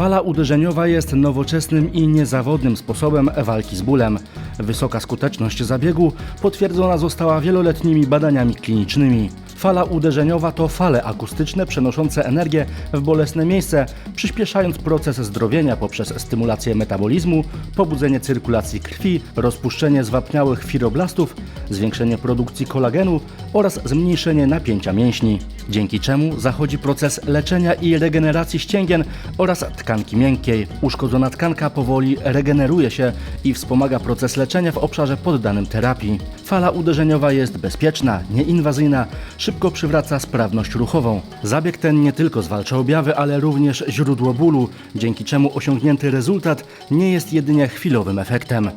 Fala uderzeniowa jest nowoczesnym i niezawodnym sposobem walki z bólem. Wysoka skuteczność zabiegu potwierdzona została wieloletnimi badaniami klinicznymi. Fala uderzeniowa to fale akustyczne przenoszące energię w bolesne miejsce, przyspieszając proces zdrowienia poprzez stymulację metabolizmu, pobudzenie cyrkulacji krwi, rozpuszczenie zwapniałych firoblastów, zwiększenie produkcji kolagenu oraz zmniejszenie napięcia mięśni, dzięki czemu zachodzi proces leczenia i regeneracji ścięgien oraz tkanki miękkiej. Uszkodzona tkanka powoli regeneruje się i wspomaga proces leczenia w obszarze poddanym terapii. Fala uderzeniowa jest bezpieczna, nieinwazyjna, szybko przywraca sprawność ruchową. Zabieg ten nie tylko zwalcza objawy, ale również źródło bólu, dzięki czemu osiągnięty rezultat nie jest jedynie chwilowym efektem.